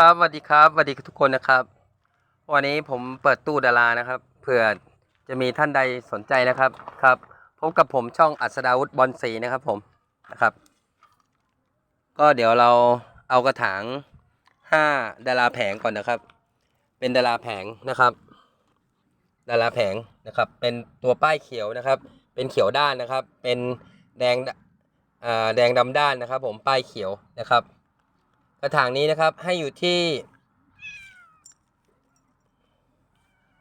ครับสวัสดีครับสวัสดีทุกคนนะครับ วันนี้ผมเปิดตู้ดารานะครับเผื่อจะมีท่านใดสนใจนะครับครับพบกับผมช่องอัศดาวุฒิบอลสีนะครับผมนะครับ ก็เดี๋ยวเราเอากระถางห้าดาราแผงก่อนนะครับ เป็นดาราแผงนะครับ ดาราแผงนะครับ เป็นตัวป้ายเขียวนะครับ เป็นเขียวด้านนะครับ เป็นแดงแดงดำด้านนะครับ ผมป้ายเขียวนะครับ ระถางนี้นะครับให้อยู่ที่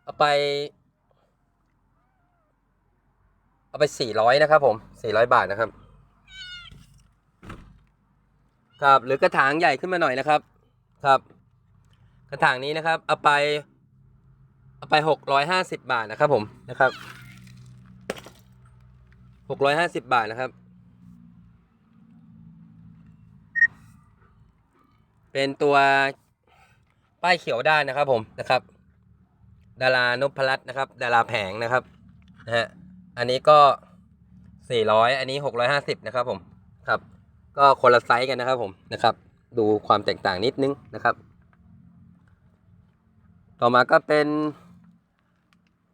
เอาไป เอาไปสี่ร้อยนะครับผมสี่ร้อยบาทนะครับ ครับหรือกระถางใหญ่ขึ้นมาหน่อยนะครับ ครับ กระถางนี้นะครับ เอาไป เอาไปหกร้อยห้าสิบบาทนะครับผมนะครับหกร้อยห้าสิบบาทนะครับ เป็นตัวป้ายเขียวด้านนะครับผมนะครับ ดารานพรัตน์นะครับ ดาราแผงนะครับนะฮะอันนี้ก็สี่ร้อยอันนี้หกร้อยห้าสิบนะครับผมครับ ก็คนละไซส์กันนะครับผมนะครับ ดูความแตกต่างนิดนึงนะครับ ต่อมาก็เป็น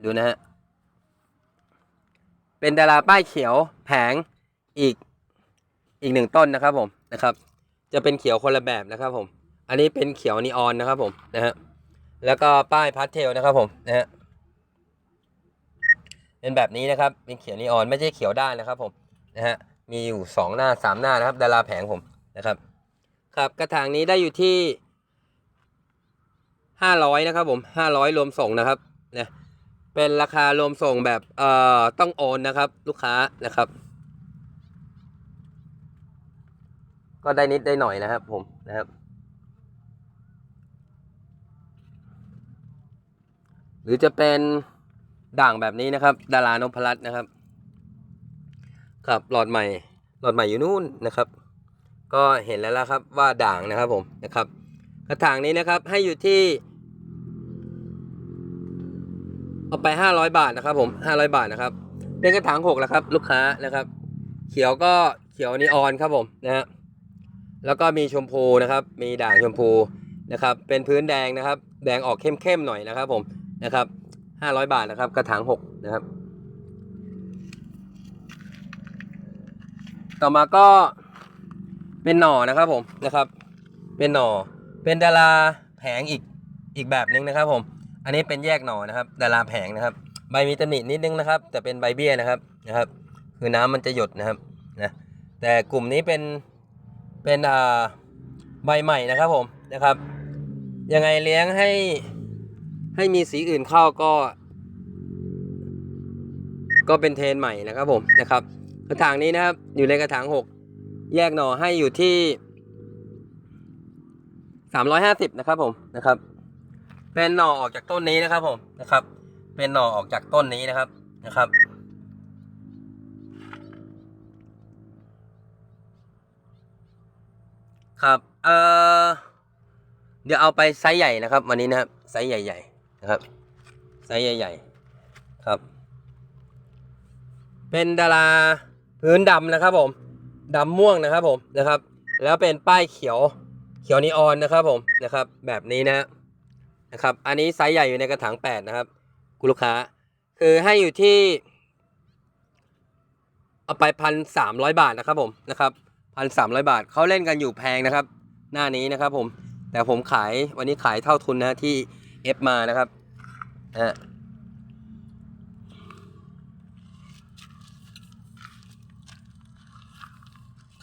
ดูนะฮะเป็นดาราป้ายเขียวแผงอีกอีกหนึ่งต้นนะครับผมนะครับ จะเป็นเขียวคนละแบบนะครับผม อันนี้เป็นเขียวนีออนนะครับผมนะฮะ แล้วก็ป้ายพาสเทลนะครับผมนะฮะ เป็นแบบนี้นะครับ เป็นเขียวนีออนไม่ใช่เขียวด้านนะครับผมนะฮะ มีอยู่สองหน้าสามหน้านะครับ ดาราแผงผมนะครับ ครับกระถางนี้ได้อยู่ที่ห้าร้อยนะครับผมห้าร้อยรวมส่งนะครับนะเป็นราคารวมส่งแบบเอ่อต้องโอนนะครับ ลูกค้านะครับ ก็ได้นิดได้หน่อยนะครับ ผมนะครับ หรือจะเป็นด่างแบบนี้นะครับ ดารานพรัตน์นะครับ ครับหลอดใหม่หลอดใหม่อยู่นู่นนะครับ ก็เห็นแล้วละครับว่าด่างนะครับผมนะครับ กระถางนี้นะครับให้อยู่ที่ เอาไปห้าร้อยบาทนะครับ ผมห้าร้อยบาทนะครับเป็นกระถางหกแล้วครับ ลูกค้านะครับ เขียวก็เขียวนีออนครับผมนะฮะ แล้วก็มีชมพูนะครับ มีด่างชมพูนะครับ เป็นพื้นแดงนะครับ แดงออกเข้มๆหน่อยนะครับผมนะครับห้าร้อยบาทนะครับ กระถางหกนะครับ ต่อมาก็เป็นหน่อนะครับผมนะครับ เป็นหน่อ เป็นดาราแผงอีกอีกแบบนึงนะครับผม อันนี้เป็นแยกหน่อนะครับ ดาราแผงนะครับ ใบมีตำหนินิดนึงนะครับ แต่เป็นใบเบี้ยนะครับนะครับ คือน้ำมันจะหยดนะครับนะแต่กลุ่มนี้เป็น เป็นอ่าใบใหม่นะครับผมนะครับ ยังไงเลี้ยงให้ให้มีสีอื่นเข้าก็ ก็เป็นเทนใหม่นะครับผมนะครับกระถางนี้นะครับอยู่ในกระถางหกแยกหน่อให้อยู่ที่สามร้อยห้าสิบนะครับผมนะครับ เป็นหน่อออกจากต้นนี้นะครับผมนะครับ เป็นหน่อออกจากต้นนี้นะครับนะครับ ครับเอ่อเดี๋ยวเอาไปไซส์ใหญ่นะครับ วันนี้นะครับไซส์ใหญ่ ๆ นะครับไซส์ใหญ่ ๆ ครับ เป็นดาราพื้นดำนะครับผมดำม่วงนะครับผมนะครับ แล้วเป็นป้ายเขียวเขียวนีออนนะครับผมนะครับ แบบนี้นะนะครับ อันนี้ไซส์ใหญ่อยู่ในกระถางแปดนะครับคุณลูกค้า คือให้อยู่ที่ เอาไปพันสามร้อยบาทนะครับผมนะครับ พันสามร้อยบาทเขาเล่นกันอยู่แพงนะครับ หน้านี้นะครับผมแต่ผมขายวันนี้ขายเท่าทุนนะที่เอฟมานะครับนะฮะ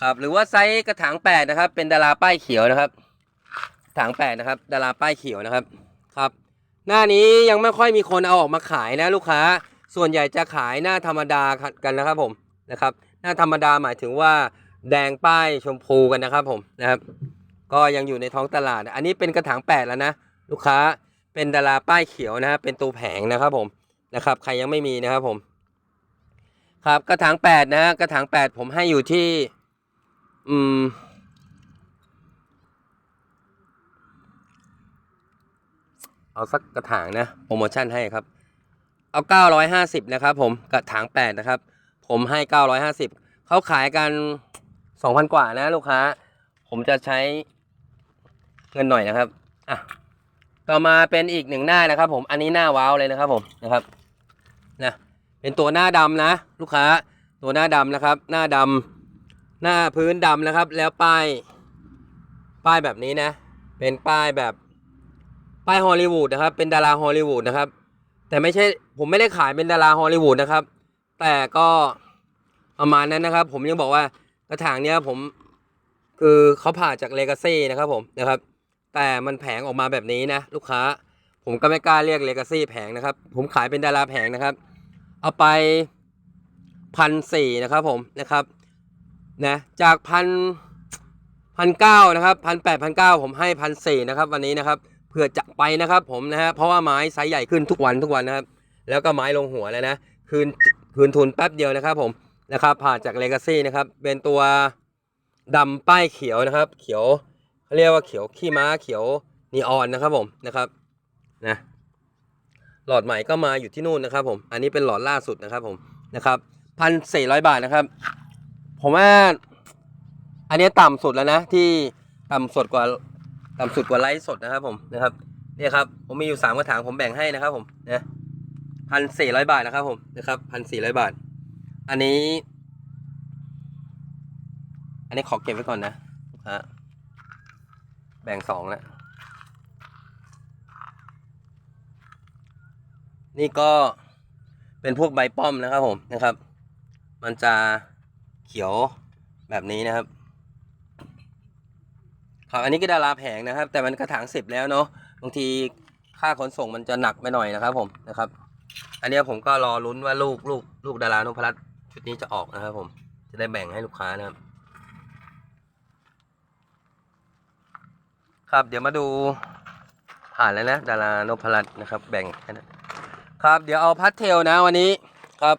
ครับหรือว่าไซส์กระถางแปดนะครับ เป็นดาราป้ายเขียวนะครับถางแปดนะครับ ดาราป้ายเขียวนะครับครับ หน้านี้ยังไม่ค่อยมีคนเอาออกมาขายนะลูกค้าส่วนใหญ่จะขายหน้าธรรมดากันนะครับผมนะครับ หน้าธรรมดาหมายถึงว่า แดงป้ายชมพูกันนะครับผมนะครับ ก็ยังอยู่ในท้องตลาด อันนี้เป็นกระถางแปดแล้วนะลูกค้าเป็นดาราป้ายเขียวนะฮะเป็นตัวแผงนะครับผมนะครับใครยังไม่มีนะครับผม ครับกระถางแปดนะฮะกระถางแปดผมให้อยู่ที่ อืมเอาสักกระถางนะโปรโมชั่นให้ครับ เอาเก้าร้อยห้าสิบนะครับผมกระถางแปดนะครับ ผมให้เก้าร้อยห้าสิบเขาขายกัน องพันกว่านะลูกค้า ผมจะใช้เงินหน่อยนะครับอะต่อมาเป็นอีกหนึ่งหน้านะครับ ผม อันนี้หน้าว้าวเลยนะครับ ผมนะครับนะเป็นตัวหน้าดำนะ ลูกค้า ตัวหน้าดำนะครับ หน้าดำหน้าพื้นดำนะครับ แล้วป้าย ป้ายแบบนี้นะ เป็นป้ายแบบป้ายฮอลลีวูดนะครับ เป็นดาราฮอลลีวูดนะครับ แต่ไม่ใช่ผมไม่ได้ขายเป็นดาราฮอลลีวูดนะครับ แต่ก็ประมาณนั้นนะครับ ผมยังบอกว่า กระถางเนี้ยผมคือเขาผ่าจากเลกาซี่นะครับผมนะครับ แต่มันแผงออกมาแบบนี้นะลูกค้า ผมก็ไม่กล้าเรียกเลกาซี่แผงนะครับ ผมขายเป็นดาราแผงนะครับ เอาไปพันสี่นะครับผมนะครับนะจากพันพันเก้านะครับพันแปดพันเก้าผมให้พันสี่นะครับวันนี้นะครับเผื่อจะไปนะครับผมนะฮะเพราะว่าไม้ไซส์ใหญ่ขึ้นทุกวันทุกวันนะครับ แล้วก็ไม้ลงหัวแล้วนะคืนคืนทุนแป๊บเดียวนะครับผม นะครับ ผ่านจากเลกาซี่นะครับ เป็นตัวดำป้ายเขียวนะครับ เขียวเขาเรียกว่าเขียวขี้ม้าเขียวนีออนนะครับผมนะครับนะหลอดใหม่ก็มาอยู่ที่นู่นนะครับ ผม อันนี้เป็นหลอดล่าสุดนะครับ ผมนะครับพันสี่ร้อยบาทนะครับ ผมว่าอันนี้ต่ำสุดแล้วนะที่ต่ำสุดกว่าต่ำสุดกว่าไลฟ์สดนะครับ ผมนะครับเนี่ยครับผมมีอยู่สามกระถางผมแบ่งให้นะครับ ผมนะพันสี่ร้อยบาทนะครับ ผมนะครับพันสี่ร้อยบาท อันนี้ อันนี้ขอเก็บไว้ก่อนนะลูกค้าแบ่งสองแล้วนี่ก็เป็นพวกใบป้อมนะครับผมนะครับ มันจะเขียวแบบนี้นะครับครับอันนี้ก็ดาราแผงนะครับ แต่มันกระถางสิบแล้วเนาะบางทีค่าขนส่งมันจะหนักไปหน่อยนะครับผมนะครับ อันนี้ผมก็รอลุ้นว่าลูกลูกลูกดารานพรัตน์ ชุดนี้จะออกนะครับผม จะได้แบ่งให้ลูกค้านะครับ ครับเดี๋ยวมาดูผ่านแล้วนะ ดารานพรัตน์นะครับ แบ่งนะครับ เดี๋ยวเอาพัทเทลนะวันนี้ครับ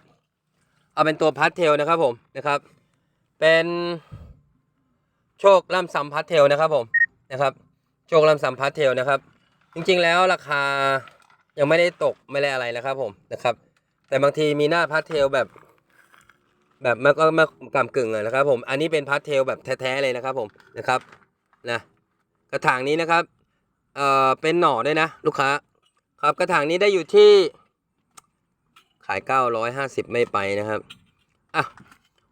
เอาเป็นตัวพัทเทลนะครับผมนะครับ เป็นโชคล่ำซัมพัทเทลนะครับผมนะครับ โชคล่ำซัมพัทเทลนะครับ จริงๆแล้วราคายังไม่ได้ตกไม่ได้อะไรนะครับผมนะครับ แต่บางทีมีหน้าพัทเทลแบบ แบบมันก็มากำกึ่งเลยนะครับผมอันนี้เป็นพัทเทลแบบแท้ๆเลยนะครับผมนะครับนะกระถางนี้นะครับเอ่อเป็นหน่อด้วยนะลูกค้าครับกระถางนี้ได้อยู่ที่ขาย 950 ไม่ไปนะครับอะ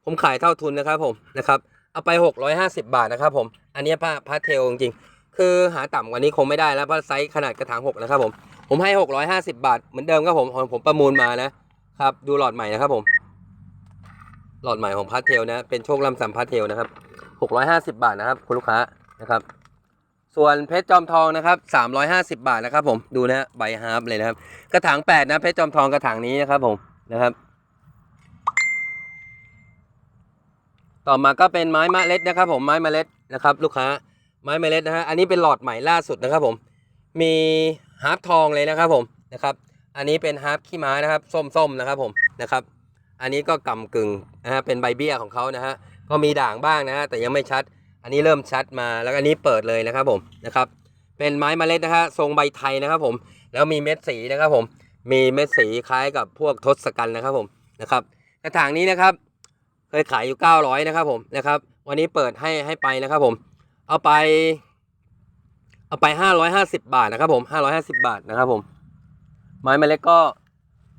ผมขายเท่าทุนนะครับผมนะครับเอาไป 650 บาทนะครับผมอันนี้ผ้าพาเทลจริงๆคือหาต่ำกว่านี้คงไม่ได้แล้วเพราะไซส์ขนาดกระถาง6นะครับผมผมให้ 650 บาทเหมือนเดิมครับผมผมประมูลมานะครับดูหลอดใหม่นะครับผม หลอดใหม่ของพาเทลนะ เป็นโชคลำสัมพาเทลนะครับ650 บาทนะครับ คุณลูกค้านะครับ ส่วนเพชรจอมทองนะครับ350 บาทนะครับ ผมดูนะฮะใบฮาร์ปเลยนะครับกระถาง8นะเพชรจอมทองกระถางนี้นะครับ ผมนะครับ ต่อมาก็เป็นไม้มะเล็ดนะครับ ผมไม้มะเล็ดนะครับ ลูกค้าไม้มะเล็ดนะฮะอันนี้เป็นหลอดใหม่ล่าสุดนะครับ ผม มีฮาร์ปทองเลยนะครับ ผมนะครับ อันนี้เป็นฮาร์ปขี้ม้านะครับ ส้มๆนะครับ ผมนะครับ อันนี้ก็กำกึ่งนะฮะเป็นใบเบี้ยของเขานะฮะก็มีด่างบ้างนะฮะแต่ยังไม่ชัด อันนี้เริ่มชัดมาแล้วอันนี้เปิดเลยนะครับผมนะครับเป็นไม้เมล็ดนะฮะทรงใบไทยนะครับผมแล้วมีเม็ดสีนะครับผมมีเม็ดสีคล้ายกับพวกทศกัณฐ์นะครับผมนะครับกระถางนี้นะครับ เคยขายอยู่ 900นะครับผมนะครับ วันนี้เปิดให้ให้ไปนะครับผม เอาไป เอาไป 550 บาทนะครับผม550 บาทนะครับผม ไม้เมล็ดก็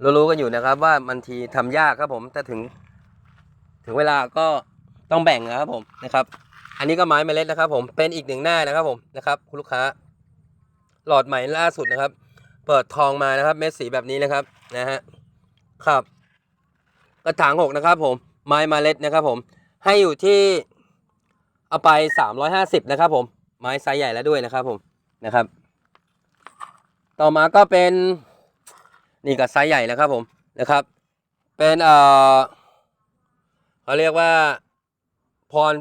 รู้ๆกันอยู่นะครับว่ามันทีทำยากครับผมแต่ถึง ถึงเวลาก็ต้องแบ่งนะครับผมนะครับ อันนี้ก็ไม้เมล็ดนะครับ ผมเป็นอีกหนึ่งหน้านะครับผมนะครับคุณลูกค้า หลอดใหม่ล่าสุดนะครับ เปิดทองมานะครับเม็ดสีแบบนี้นะครับนะฮะครับ กระถางหกนะครับผมไม้เมล็ดนะครับ ผมให้อยู่ที่เอาไปสามร้อยห้าสิบนะครับ ผมไม้ไซส์ใหญ่แล้วด้วยนะครับ ผมนะครับ ต่อมาก็เป็น นี่ก็ไซส์ใหญ่นะครับผมนะครับ เป็นเอ่อเขาเรียกว่าพร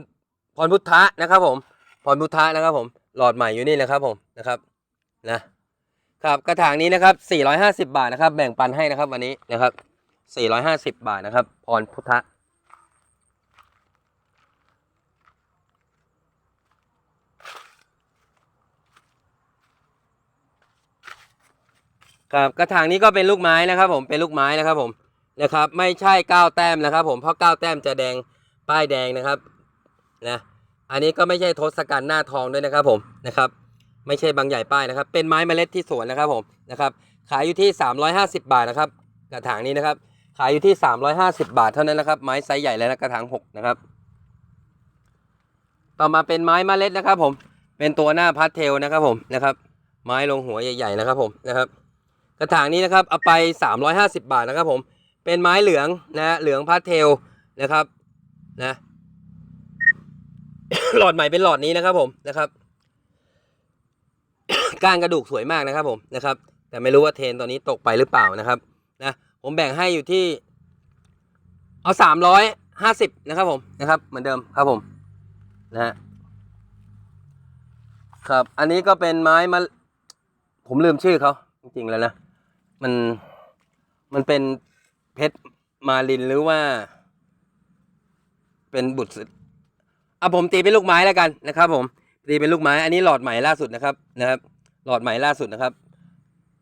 พรพุทธะนะครับผมพรพุทธะนะครับผมหลอดใหม่อยู่นี่นะครับผมนะครับนะครับกระถางนี้นะครับ 450 บาทนะครับ แบ่งปันให้นะครับวันนี้นะครับ 450 บาทนะครับพรพุทธะ ครับกระถางนี้ก็เป็นลูกไม้นะครับ ผมเป็นลูกไม้นะครับผมนะครับ ไม่ใช่ก้าวแต้มนะครับ ผมเพราะก้าวแต้มจะแดงป้ายแดงนะครับนะอันนี้ก็ไม่ใช่ทศกัณฐ์หน้าทองด้วยนะครับผมนะครับ ไม่ใช่บางใหญ่ป้ายนะครับ เป็นไม้เมล็ดที่สวนนะครับผมนะครับ ขายอยู่ที่ 350 บาทนะครับ กระถางนี้นะครับ ขายอยู่ที่ 350 บาทเท่านั้นนะครับ ไม้ไซส์ใหญ่เลยนะกระถาง6นะครับ ต่อมาเป็นไม้เมล็ดนะครับ ผมเป็นตัวหน้าพัดเทลนะครับผมนะครับ ไม้ลงหัวใหญ่ ๆ นะครับผมนะครับ กระถางนี้นะครับเอาไป 350 บาทนะครับผมเป็นไม้เหลืองนะเหลืองพัดเทลนะครับนะหลอดใหม่เป็นหลอดนี้นะครับผมนะครับก้านกระดูกสวยมากนะครับผมนะครับ แต่ไม่รู้ว่าเทนตอนนี้ตกไปหรือเปล่านะครับนะผมแบ่งให้อยู่ที่ เอาสามร้อยห้าสิบนะครับผมนะครับ เหมือนเดิมครับผมนะฮะครับ อันนี้ก็เป็นไม้มา ผมลืมชื่อเขาจริงๆแล้วนะ มันมันเป็นเพชรมาลินหรือว่า เป็นบุตรศิษย์อะผมตีเป็นลูกไม้แล้วกันนะครับ ผมตีเป็นลูกไม้ อันนี้หลอดใหม่ล่าสุดนะครับนะครับ หลอดใหม่ล่าสุดนะครับ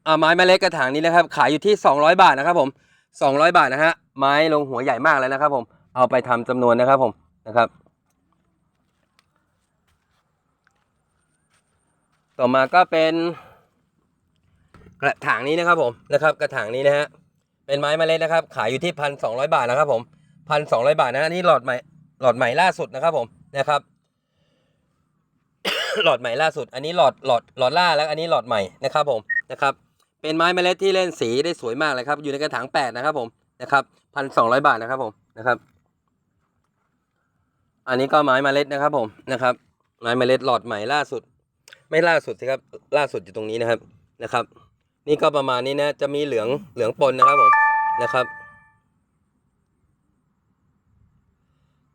อ่าไม้แม่เล็กกระถางนี้นะครับ ขายอยู่ที่ 200 บาทนะครับ ผม 200 บาทนะฮะไม้ลงหัวใหญ่มากแล้วนะครับ ผมเอาไปทำจำนวนนะครับ ผมนะครับ ต่อมาก็เป็น กระถางนี้นะครับผมนะครับกระถางนี้นะฮะเป็นไม้เมล็ดนะครับ ขายอยู่ที่พันสองร้อยบาทนะครับผมพันสองร้อยบาทนะอันนี้หลอดใหม่หลอดใหม่ล่าสุดนะครับผมนะครับ หลอดใหม่ล่าสุด อันนี้หลอดหลอดหลอดล่าแล้วอันนี้หลอดใหม่นะครับผมนะครับเป็นไม้เมล็ดที่เล่นสีได้สวยมากเลยครับ อยู่ในกระถางแปดนะครับผมนะครับพันสองร้อยบาทนะครับผมนะครับ อันนี้ก็ไม้เมล็ดนะครับผมนะครับ ไม้เมล็ดหลอดใหม่ล่าสุด ไม่ล่าสุดสิครับล่าสุดอยู่ตรงนี้นะครับนะครับ นี่ก็ประมาณนี้นะ จะมีเหลืองเหลืองปนนะครับผมนะครับ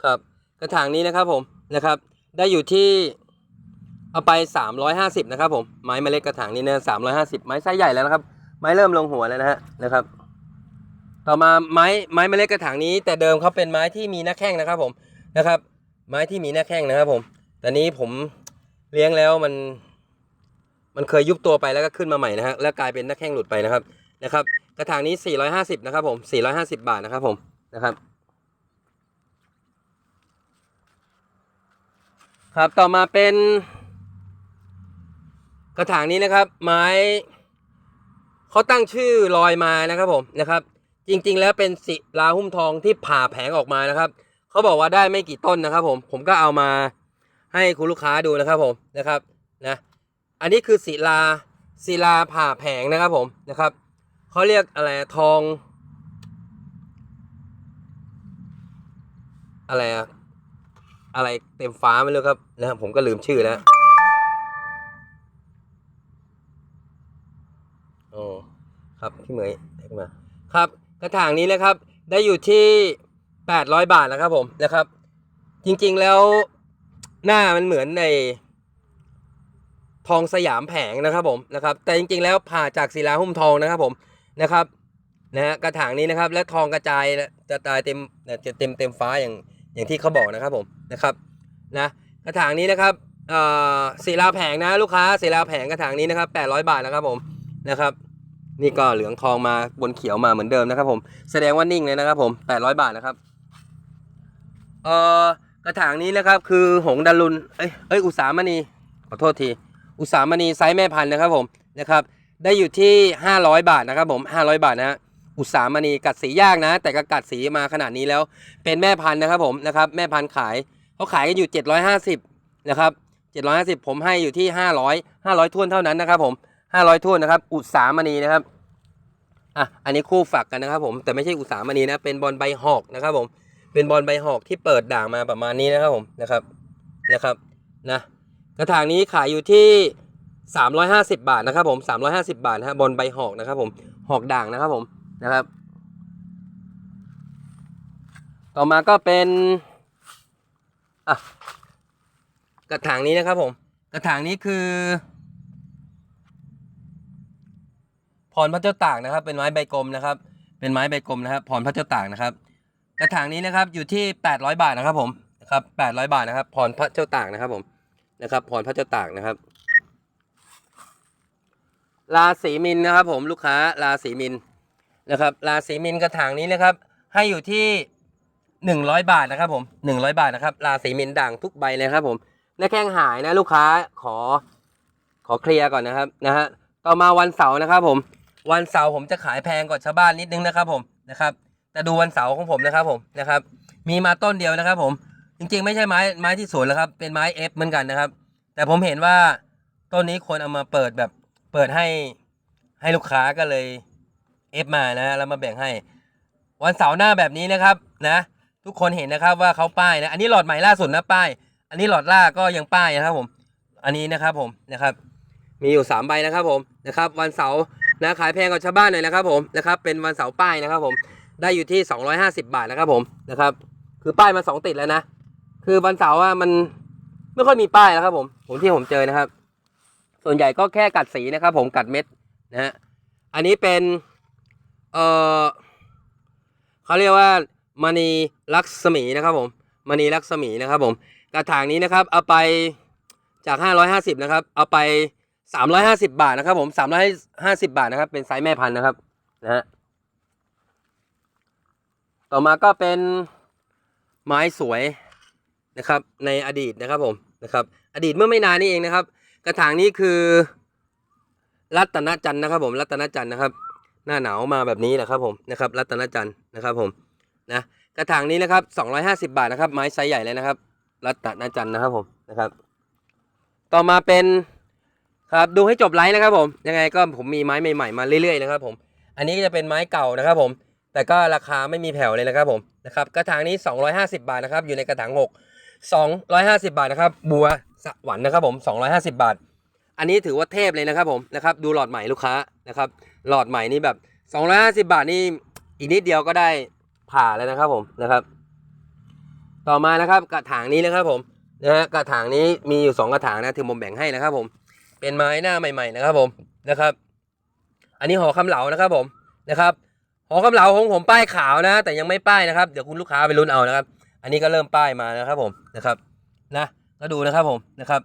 ครับ กระถางนี้นะครับผมนะครับ ได้อยู่ที่เอาไป 350 นะครับผมไม้เมล็ดกระถางนี้นะ350 ไม้ไซส์ใหญ่แล้วนะครับ ไม้เริ่มลงหัวแล้วนะฮะนะครับ ต่อมาไม้ไม้เมล็ดกระถางนี้ แต่เดิมเขาเป็นไม้ที่มีหน้าแข้งนะครับผมนะครับ ไม้ที่มีหน้าแข้งนะครับผมแต่นี้ผมเลี้ยงแล้วมัน มันเคยยุบตัวไปแล้วก็ขึ้นมาใหม่นะฮะแล้วกลายเป็นน้าแข้งหลุดไปนะครับนะครับ กระถางนี้ 450 นะครับผม 450 บาทนะครับผมนะครับ ครับต่อมาเป็น กระถางนี้นะครับ ไม้เขาตั้งชื่อลอยมานะครับผมนะครับ จริง ๆ แล้วเป็นศิลาหุ้มทองที่ผ่าแผงออกมานะครับเขาบอกว่าได้ไม่กี่ต้นนะครับ ผมผมก็เอามาให้คุณลูกค้าดูนะครับผมนะครับนะ อันนี้คือศิลาศิลาผ่าแผงนะครับผมนะครับเขาเรียกอะไรทอง อะไรอะอะไรเต็มฟ้าไม่รู้ครับนะครับผมก็ลืมชื่อแล้วโอ้ครับพี่เหมยมาครับ กระถางนี้นะครับ ได้อยู่ที่ 800 บาทนะครับผมนะครับ จริงๆแล้วหน้ามันเหมือนใน ทองสยามแผงนะครับผมนะครับแต่จริงๆแล้วผ่าจากศิลาหุ้มทองนะครับผมนะครับนะฮะกระถางนี้นะครับและทองกระจายจะตายเต็มจะเต็มเต็มฟ้าอย่างอย่างที่เขาบอกนะครับผมนะครับนะกระถางนี้นะครับเอ่อศิลาแผงนะลูกค้าศิลาแผงกระถางนี้นะครับ800 บาทนะครับผมนะครับ นี่ก็เหลืองทองมาบนเขียวมาเหมือนเดิมนะครับผมแสดงว่านิ่งเลยนะครับผม800 บาทนะครับเอ่อกระถางนี้นะครับคือหงดารุนเอ้ยเอ้ยอุสามณีขอโทษที อุสามณีไซส์แม่พันธุ์นะครับผมนะครับได้อยู่ที่ 500 บาทนะครับผม500 บาทนะอุสามณีกัดสียากนะ แต่ก็กัดสีมาขนาดนี้แล้วเป็นแม่พันธุ์นะครับผมนะครับแม่พันธุ์ขายเขาขายกันอยู่ 750นะครับ750 ผมให้อยู่ที่ 500 500ท้วนเท่านั้นนะครับผม500ท้วนนะครับอุสามณีนะครับอะอันนี้คู่ฝักกันนะครับผมแต่ไม่ใช่อุสามณีนะเป็นบอลใบหอกนะครับผมเป็นบอลใบหอกที่เปิดด่างมาประมาณนี้นะครับผมนะครับนะครับนะ กระถางนี้ขายอยู่ที่ 350 บาทนะครับผม350 บาทนะฮะบอลใบหอกนะครับผมหอกด่างนะครับผมนะครับ ต่อมาก็เป็นอะกระถางนี้นะครับผม กระถางนี้คือพรพระเจ้าตากนะครับ เป็นไม้ใบกลมนะครับ เป็นไม้ใบกลมนะครับพรพระเจ้าตากนะครับ กระถางนี้นะครับอยู่ที่ 800 บาทนะครับผมนะครับ800 บาทนะครับพรพระเจ้าตากนะครับผม นะครับพรพระเจ้าตากนะครับ ราศีมินนะครับ ผมลูกค้าราศีมินนะครับ ราศีมินกระถางนี้นะครับ ให้อยู่ที่100บาทนะครับ ผม100บาทนะครับ ราศีมินด่างทุกใบเลยครับ ผมหน้าแข้งหายนะ ลูกค้าขอขอเคลียร์ก่อนนะครับนะฮะต่อมาวันเสาร์นะครับ ผม วันเสาร์ผมจะขายแพงกว่าชาวบ้านนิดนึงนะครับ ผมนะครับแต่ดูวันเสาร์ของผมนะครับ ผมนะครับ มีมาต้นเดียวนะครับ ผม จริงๆ ไม่ใช่ไม้ไม้ที่สวนแล้วครับ เป็นไม้เอฟเหมือนกันนะครับ แต่ผมเห็นว่าต้นนี้คนเอามาเปิดแบบเปิดให้ให้ลูกค้าก็เลยเอฟมานะแล้วมาแบ่งให้ วันเสาร์หน้าแบบนี้นะครับนะ ทุกคนเห็นนะครับว่าเขาป้ายนะ อันนี้หลอดใหม่ล่าสุดนะป้าย อันนี้หลอดล่าก็ยังป้ายนะครับผม อันนี้นะครับผมนะครับ มีอยู่สามใบนะครับผมนะครับวันเสาร์นะขายแพงกว่าชาวบ้านหน่อยนะครับผมนะครับเป็นวันเสาร์ป้ายนะครับผมได้อยู่ที่ 250 บาทนะครับผมนะครับคือป้ายมาสองติดแล้วนะ คือวันเสาร์ว่ามันไม่ค่อยมีป้ายแล้วครับ ผม ผมที่ผมเจอนะครับ ส่วนใหญ่ก็แค่กัดสีนะครับ ผมกัดเม็ดนะฮะอันนี้เป็นเออเขาเรียกว่ามณีลักษมีนะครับ ผมมณีลักษมีนะครับ ผม กระถางนี้นะครับ เอาไปจาก 550 นะครับ เอาไป 350 บาทนะครับ ผม 350 บาทนะครับ เป็นไซส์แม่พันธุ์นะครับนะฮะต่อมาก็เป็นไม้สวย นะครับในอดีตนะครับผมนะครับอดีตเมื่อไม่นานนี้เองนะครับ กระถางนี้คือรัตนจันทร์นะครับ ผมรัตนจันทร์นะครับ หน้าหนาวมาแบบนี้แหละครับผมนะครับรัตนจันทร์นะครับผมนะกระถางนี้นะครับ 250 บาทนะครับ ไม้ไซส์ใหญ่เลยนะครับ รัตนจันทร์นะครับผมนะครับ ต่อมาเป็นครับดูให้จบไลฟ์นะครับผมยังไงก็ผมมีไม้ใหม่ๆมาเรื่อยๆนะครับผมอันนี้ก็จะเป็นไม้เก่านะครับผมแต่ก็ราคาไม่มีแผ่วเลยนะครับผมนะครับกระถางนี้ 250 บาทนะครับอยู่ในกระถาง 6 250 บาทนะครับ บัวสวรรค์นะครับผม 250 บาท อันนี้ถือว่าเทพเลยนะครับผมนะครับ ดูหลอดใหม่ลูกค้านะครับ หลอดใหม่นี่แบบ 250 บาทนี่อีกนิดเดียวก็ได้ผ่าแล้วนะครับผมนะครับ ต่อมานะครับกระถางนี้นะครับผมนะฮะกระถางนี้มีอยู่สองกระถางนะที่ผมแบ่งให้นะครับผม เป็นไม้หน้าใหม่ ๆ นะครับผมนะครับ อันนี้หอคำเหลานะครับผมนะครับหอคำเหลาของผมป้ายขาวนะ แต่ยังไม่ป้ายนะครับเดี๋ยวคุณลูกค้าไปลุ้นเอานะครับ อันนี้ก็เริ่มป้ายมานะครับผมนะครับนะก็ดูนะครับผมนะครับ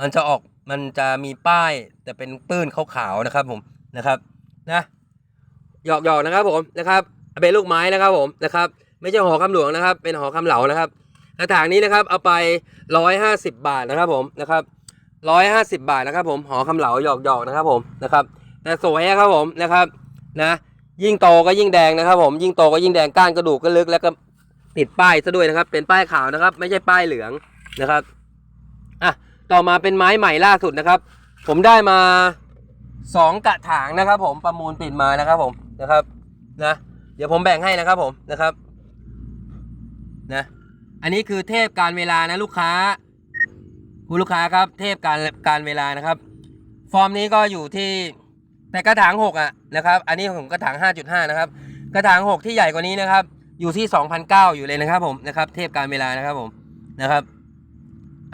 มันจะออกมันจะมีป้ายแต่เป็นปื้นขาวๆนะครับผมนะครับนะหยอกๆนะครับผมนะครับเป็นลูกไม้นะครับผมนะครับ ไม่ใช่หอคำหลวงนะครับ เป็นหอคำเหลานะครับกระถางนี้นะครับเอาไปร้อยห้าสิบบาทนะครับผมนะครับร้อยห้าสิบบาทนะครับผมหอคำเหลาหยอกหยอกๆนะครับผมนะครับแต่สวยนะครับผมนะครับนะยิ่งโตก็ยิ่งแดงนะครับผมยิ่งโตก็ยิ่งแดงก้านกระดูกก็ลึกแล้วก็ ติดป้ายซะด้วยนะครับ เป็นป้ายขาวนะครับ ไม่ใช่ป้ายเหลืองนะครับอะต่อมาเป็นไม้ใหม่ล่าสุดนะครับ ผมได้มาสองกระถางนะครับ ผมประมูลปิดมานะครับ ผมนะครับนะเดี๋ยวผมแบ่งให้นะครับผมนะครับนะอันนี้คือเทพการเวลานะลูกค้าคุณลูกค้าครับ เทพการการเวลานะครับ ฟอร์มนี้ก็อยู่ที่แต่กระถางหกอะนะครับ อันนี้ผมกระถางห้าจุดห้านะครับ กระถางหกที่ใหญ่กว่านี้นะครับ อยู่ที่สองพันเก้าอยู่เลยนะครับผมนะครับเทพการเวลานะครับผมนะครับ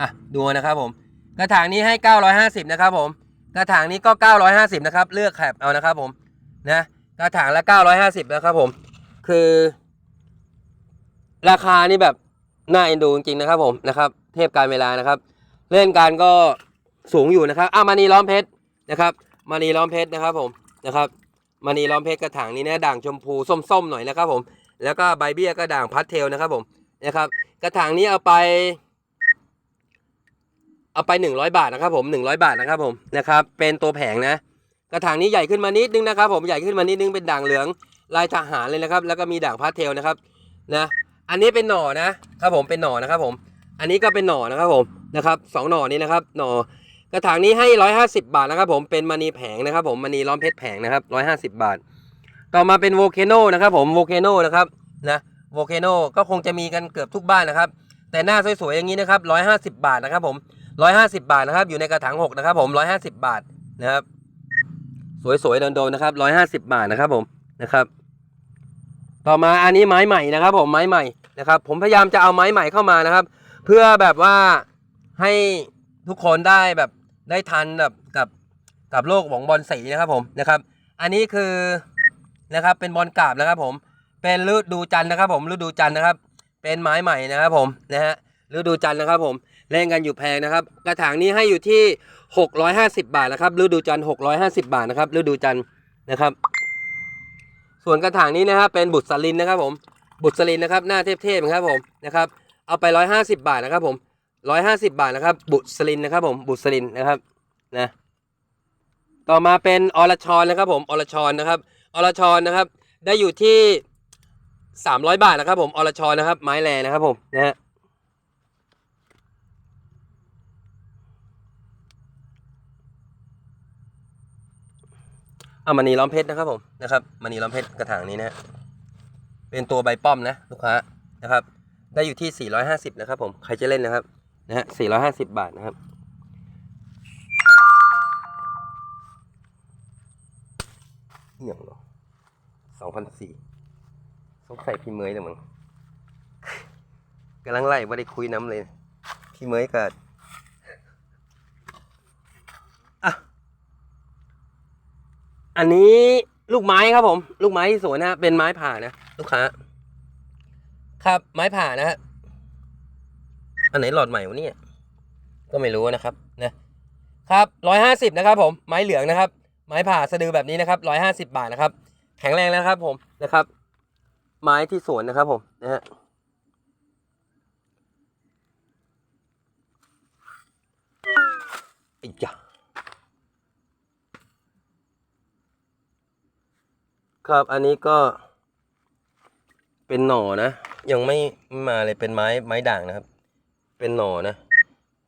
อะดูนะครับผมกระถางนี้ให้เก้าร้อยห้าสิบนะครับผมกระถางนี้ก็เก้าร้อยห้าสิบนะครับเลือกแคปเอานะครับผมนะกระถางละเก้าร้อยห้าสิบนะครับผมคือ ราคานี่แบบน่าเอ็นดูจริงๆนะครับผมนะครับเทพการเวลานะครับ เล่นการก็สูงอยู่นะครับอะมานีล้อมเพชรนะครับมานีล้อมเพชรนะครับผมนะครับมานีล้อมเพชรกระถางนี้เนะด่างชมพูส้มๆหน่อยนะครับผม แล้วก็ใบเบี้ยก็ด่างพัดเทลนะครับผมนะครับ กระถางนี้เอาไป เอาไปหนึ่งร้อยบาทนะครับผมหนึ่งร้อยบาทนะครับผมนะครับ เป็นตัวแผงนะ กระถางนี้ใหญ่ขึ้นมานิดนึงนะครับ ผมใหญ่ขึ้นมานิดนึงเป็นด่างเหลืองลายทหารเลยนะครับ แล้วก็มีด่างพัดเทลนะครับนะอันนี้เป็นหน่อนะครับผมเป็นหน่อนะครับผม อันนี้ก็เป็นหน่อนะครับผมนะครับสองหน่อนี้นะครับหน่อกระถางนี้ให้ร้อยห้าสิบาทนะครับผมเป็นมณีแผงนะครับผมมณีล้อมเพชรแผงนะครับร้อยห้าสิบาท ต่อมาเป็นโวเคโนนะครับผมโวเคโนนะครับนะโวเคโนก็คงจะมีกันเกือบทุกบ้านนะครับ แต่หน้าสวยๆอย่างนี้นะครับร้อยห้าสิบาทนะครับผมร้อยห้าสิบาทนะครับ อยู่ในกระถางหกนะครับผมร้อยห้าสิบาทนะครับ สวยๆโดนๆนะครับร้อยห้าสิบาทนะครับผมนะครับ ต่อมาอันนี้ไม้ใหม่นะครับ ผมไม้ใหม่นะครับ ผมพยายามจะเอาไม้ใหม่เข้ามานะครับ เพื่อแบบว่าให้ทุกคนได้แบบได้ทันแบบกับกับโลกของบอลสีนะครับผมนะครับ อันนี้คือ นะครับ เป็นบอลกราบนะครับผม เป็นฤดูจันทร์นะครับผมฤดูจันทร์นะครับ เป็นไม้ใหม่นะครับผมนะฮะฤดูจันทร์นะครับผมเล่นกันอยู่แพงนะครับ กระถางนี้ให้อยู่ที่ 650 บาทนะครับฤดูจันทร์650 บาทนะครับฤดูจันทร์นะครับ ส่วนกระถางนี้นะครับเป็นบุตรสลินนะครับผม บุตรสลินนะครับหน้าเทพๆนะครับผมนะครับ เอาไปร้อยห้าสิบาทนะครับผมร้อยห้าสิบาทนะครับ บุตรสลินนะครับผมบุตรสลินนะครับนะต่อมาเป็นอรชรนะครับผมอรชรนะครับ อรชรนะครับ ได้อยู่ที่สามร้อยบาทนะครับ ผมอรชรนะครับ ไม้แรนะครับผมนะฮะเอามณีล้อมเพชรนะครับผมนะครับมณีล้อมเพชรกระถางนี้นะฮะเป็นตัวใบป้อมนะลูกค้านะครับ ได้อยู่ที่ 450 นะครับ ผมใครจะเล่นนะครับนะฮะ450 บาทนะครับเหี่ยงเหรอ สองพันสี่สงสัยพี่เมย์เลยมึงกำลังไล่ไม่ได้คุยน้ำเลย พี่เมยเกิดอะอันนี้ลูกไม้ครับผม ลูกไม้ที่สวนนะฮะเป็นไม้ผ่านะลูกค้า ครับไม้ผ่านะฮะอันไหนหลอดใหม่วะเนี่ยก็ไม่รู้นะครับนะครับร้อยห้าสิบนะครับผมไม้เหลืองนะครับ ไม้ผ่าสะดือแบบนี้นะครับร้อยห้าสิบาทนะครับ แข็งแรงแล้วครับผมนะครับ ไม้ที่สวนนะครับผมนะฮะอีกจ้ะครับอันนี้ก็ เป็นหน่อนะ ยังไม่ไม่มาเลยเป็นไม้ไม้ด่างนะครับ เป็นหน่อนะ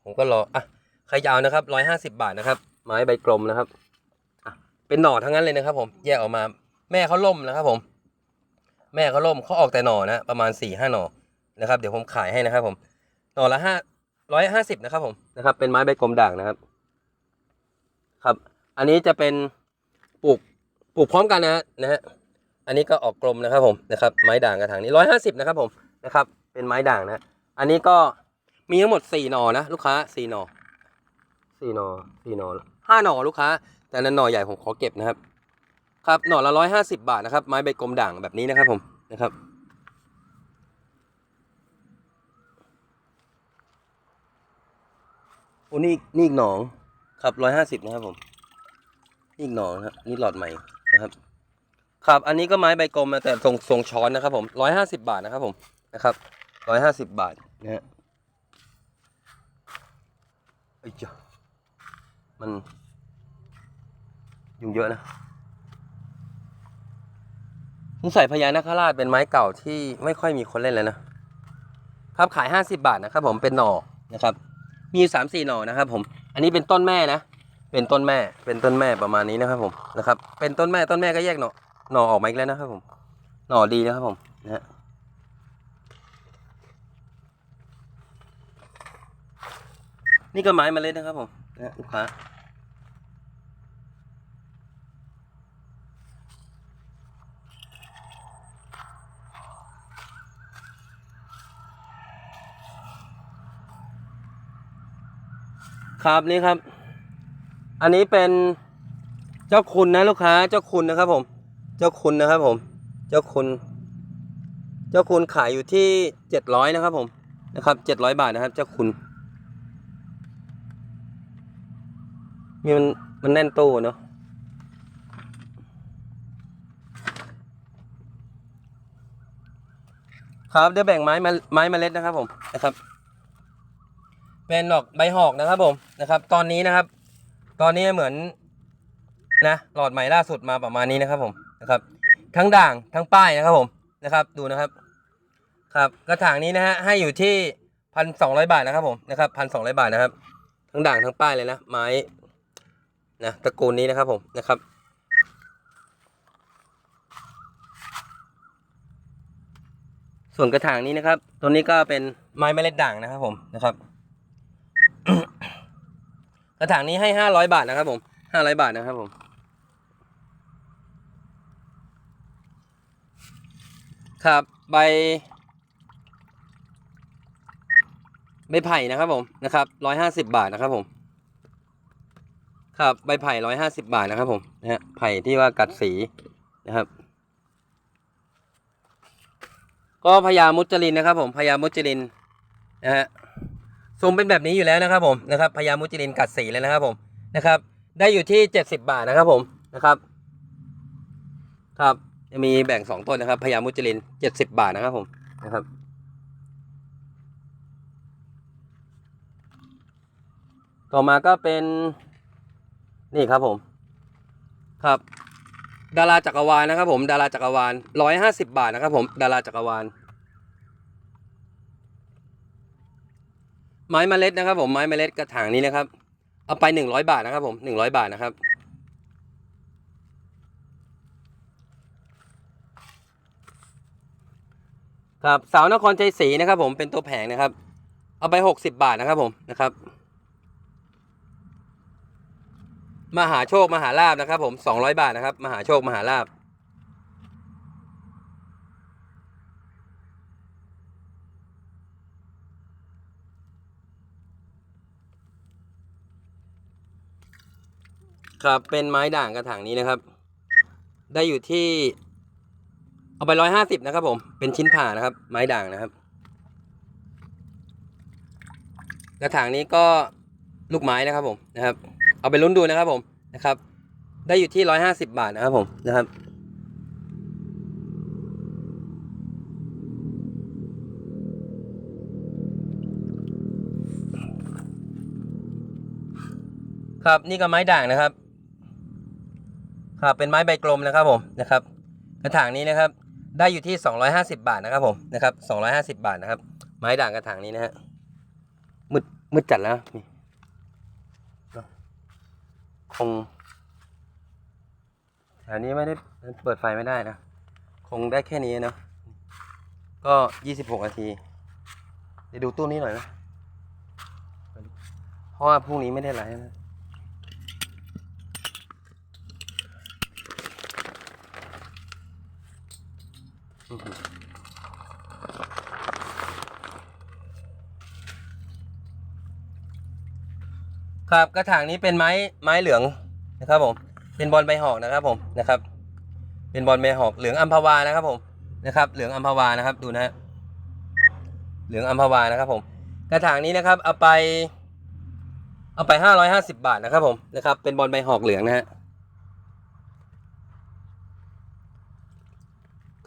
ผมก็รออะใครจะเอานะครับร้อยห้าสิบาทนะครับ ไม้ใบกลมนะครับอะเป็นหน่อทั้งนั้นเลยนะครับ ผมแยกออกมา แม่เขาล่มนะครับผม แม่เขาล่มเขาออกแต่หน่อนะประมาณสี่ห้าหน่อนะครับ เดี๋ยวผมขายให้นะครับ ผมหน่อละห้าร้อยห้าสิบนะครับผมนะครับ เป็นไม้ใบกลมด่างนะครับ ครับ อันนี้จะเป็นปลูกปลูกพร้อมกันนะนะฮะอันนี้ก็ออกกลมนะครับผมนะครับ ไม้ด่างกระถางนี้ร้อยห้าสิบนะครับผมนะครับ เป็นไม้ด่างนะ อันนี้ก็มีทั้งหมดสี่หน่อนะลูกค้าสี่หน่อสี่หน่อสี่หน่อห้าหน่อลูกค้า แต่นั้นหน่อใหญ่ผมขอเก็บนะครับ ครับหน่อละร้อยห้าสิบบาทนะครับ ไม้ใบกลมด่างแบบนี้นะครับผมนะครับโอ้นี่นี่อีกหนองครับร้อยห้าสิบนะครับผมนี่อีกหนองนะครับนี่หลอดใหม่นะครับครับอันนี้ก็ไม้ใบกลมนะแต่ทรงทรงช้อนนะครับผมร้อยห้าสิบาทนะครับผมนะครับร้อยห้าสิบบาทนะฮะไอ้ยจ้ะมัน ยุงเยอะนะ สงสัยพญานาคราชเป็นไม้เก่าที่ไม่ค่อยมีคนเล่นแล้วนะครับขายห้าสิบาทนะครับ ผมเป็นหน่อนะครับ มีสามสี่หน่อนะครับ ผม อันนี้เป็นต้นแม่นะเป็นต้นแม่ เป็นต้นแม่ประมาณนี้นะครับ ผมนะครับ เป็นต้นแม่ต้นแม่ก็แยกหน่อหน่อออกมาอีกแล้วนะครับ ผม หน่อดีนะครับผมนะฮะนี่ก็ไม้เมาเล็ดนะครับผมนะลูกค้า ครับนี่ครับ อันนี้เป็นเจ้าคุณนะลูกค้า เจ้าคุณนะครับผม เจ้าคุณนะครับผม เจ้าคุณ เจ้าคุณขายอยู่ที่เจ็ดร้อยนะครับผมนะครับเจ็ดร้อยบาทนะครับ เจ้าคุณนี่มันมันแน่นตู้เนาะครับเดี๋ยวแบ่งไม้มาไม้เมล็ดนะครับผมนะครับ เป็นดอกใบหอกนะครับผมนะครับ ตอนนี้นะครับ ตอนนี้เหมือนนะหลอดใหม่ล่าสุดมาประมาณนี้นะครับผมนะครับ ทั้งด่างทั้งป้ายนะครับผมนะครับ ดูนะครับครับกระถางนี้นะฮะให้อยู่ที่พันสองร้อยบาทนะครับผมนะครับพันสองร้อยบาทนะครับ ทั้งด่างทั้งป้ายเลยนะไม้นะตระกูลนี้นะครับผมนะครับส่วนกระถางนี้นะครับ ตัวนี้ก็เป็นไม้เมล็ดด่างนะครับผมนะครับ กระถางนี้ให้ห้าร้อยบาทนะครับผมห้าร้อยบาทนะครับผม ครับใบ ใบไผ่นะครับผมนะครับร้อยห้าสิบบาทนะครับผม ครับใบไผ่ร้อยห้าสิบาทนะครับผมนะฮะไผ่ที่ว่ากัดสีนะครับ ก็พญามุจลินนะครับผมพญามุจลินนะฮะ ทรงเป็นแบบนี้อยู่แล้วนะครับผมนะครับพญามุจลินกัดสีเลยนะครับผมนะครับ ได้อยู่ที่เจ็ดสิบาทนะครับผมนะครับ ครับจะมีแบ่งสองต้นนะครับพญามุจลินเจ็ดสิบาทนะครับผมนะครับต่อมาก็เป็นนี่ครับผมครับ ดาราจักรวาลนะครับผมดาราจักรวาลร้อยห้าสิบาทนะครับผมดาราจักรวาล ไม้เมล็ดนะครับ ผมไม้เมล็ดกระถางนี้นะครับ เอาไปหนึ่งร้อยบาทนะครับ ผมหนึ่งร้อยบาทนะครับ ครับสาวนครชัยศรีนะครับ ผมเป็นตัวแผงนะครับ เอาไปหกสิบบาทนะครับ ผมนะครับมหาโชคมหาลาบนะครับ ผมสองร้อยบาทนะครับมหาโชคมหาลาบ ครับเป็นไม้ด่างกระถางนี้นะครับ ได้อยู่ที่ เอาไปร้อยห้าสิบนะครับ ผมเป็นชิ้นผ่านะครับ ไม้ด่างนะครับ กระถางนี้ก็ลูกไม้นะครับผมนะครับ เอาไปลุ้นดูนะครับผมนะครับ ได้อยู่ที่ร้อยห้าสิบบาทนะครับผมนะครับครับนี่ก็ไม้ด่างนะครับ ครับเป็นไม้ใบกลมนะครับผมนะครับ กระถางนี้นะครับ ได้อยู่ที่ 250 บาทนะครับผมนะครับ 250 บาทนะครับ ไม้ด่างกระถางนี้นะฮะมืดมืดจัดแล้วนี่คงแถวนี้ไม่ได้เปิดไฟไม่ได้นะ คงได้แค่นี้นะก็ 26นาทีเดี๋ยวดูตู้นี้หน่อยนะเพราะว่าพรุ่งนี้ไม่ได้ไลฟ์นะ ครับกระถางนี้เป็นไม้ไม้เหลืองนะครับผม เป็นบอลใบหอกนะครับผมนะครับ เป็นบอลใบหอกเหลืองอัมพวานะครับผมนะครับ เหลืองอัมพวานะครับดูนะฮะเหลืองอัมพวานะครับ ผม กระถางนี้นะครับเอาไป เอาไปห้าร้อยห้าสิบาทนะครับผมนะครับ เป็นบอลใบหอกเหลืองนะฮะ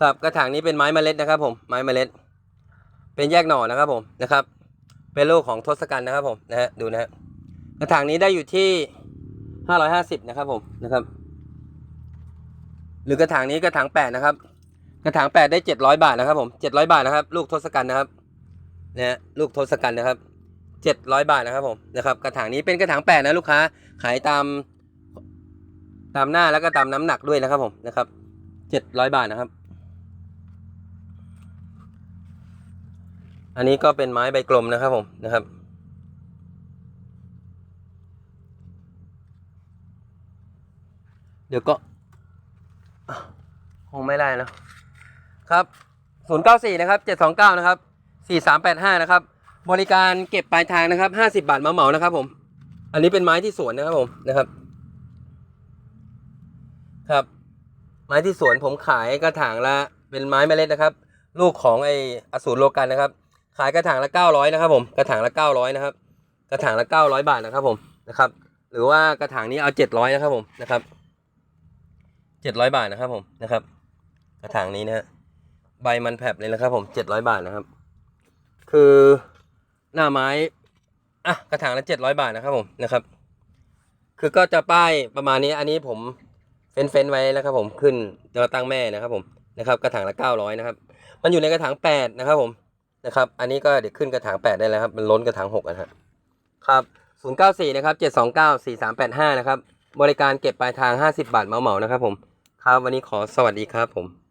ครับกระถางนี้เป็นไม้เมล็ดนะครับผมไม้เมล็ด เป็นแยกหน่อนะครับผมนะครับ เป็นลูกของทศกัณฐ์นะครับผมนะฮะดูนะฮะกระถางนี้ได้อยู่ที่ห้าร้อยห้าสิบนะครับผมนะครับ หรือกระถางนี้กระถางแปดนะครับกระถางแปดได้เจ็ดร้อยบาทนะครับผมเจ็ดร้อยบาทนะครับ ลูกทศกัณฐ์นะครับนะฮะลูกทศกัณฐ์นะครับเจ็ดร้อยบาทนะครับผมนะครับ กระถางนี้เป็นกระถางแปดนะลูกค้าขายตามตามหน้าแล้วก็ตามน้ำหนักด้วยนะครับผมนะครับเจ็ดร้อยบาทนะครับ อันนี้ก็เป็นไม้ใบกลมนะครับผมนะครับ เดี๋ยวก็คงไม่ได้แล้วครับศูนย์เก้าสี่นะครับเจ็ดสองเก้านะครับสี่สามแปดห้านะครับ บริการเก็บปลายทางนะครับห้าสิบาทเหมาเหมานะครับผม อันนี้เป็นไม้ที่สวนนะครับผมนะครับ ครับ ไม้ที่สวนผมขายกระถางละเป็นไม้เมล็ดนะครับ ลูกของไออสูรโลกันนะครับ ขายกระถางละเก้าร้อยนะครับผมกระถางละเก้าร้อยนะครับกระถางละเก้าร้อยบาทนะครับผมนะครับ หรือว่ากระถางนี้เอาเจ็ดร้อยนะครับผมนะครับเจ็ดร้อยบาทนะครับผมนะครับ กระถางนี้นะฮะใบมันแผลบเลยนะครับ ผมเจ็ดร้อยบาทนะครับ คือหน้าไม้อะกระถางละเจ็ดร้อยบาทนะครับผมนะครับ คือก็จะป้ายประมาณนี้อันนี้ผมเฟ้นเฟ้นไว้แล้วครับผมขึ้นจะตั้งแม่นะครับผมนะครับ กระถางละเก้าร้อยนะครับมันอยู่ในกระถางแปดนะครับผม นะครับ อันนี้ก็เดี๋ยวขึ้นกระถางแปดได้แล้วครับ มันล้นกระถางหกนะครับครับศูนย์เก้าสี่นะครับเจ็ดสองเก้าสี่สามแปดห้านะครับ บริการเก็บปลายทางห้าสิบาทเหมานะครับผม ครับ วันนี้ขอสวัสดีครับผม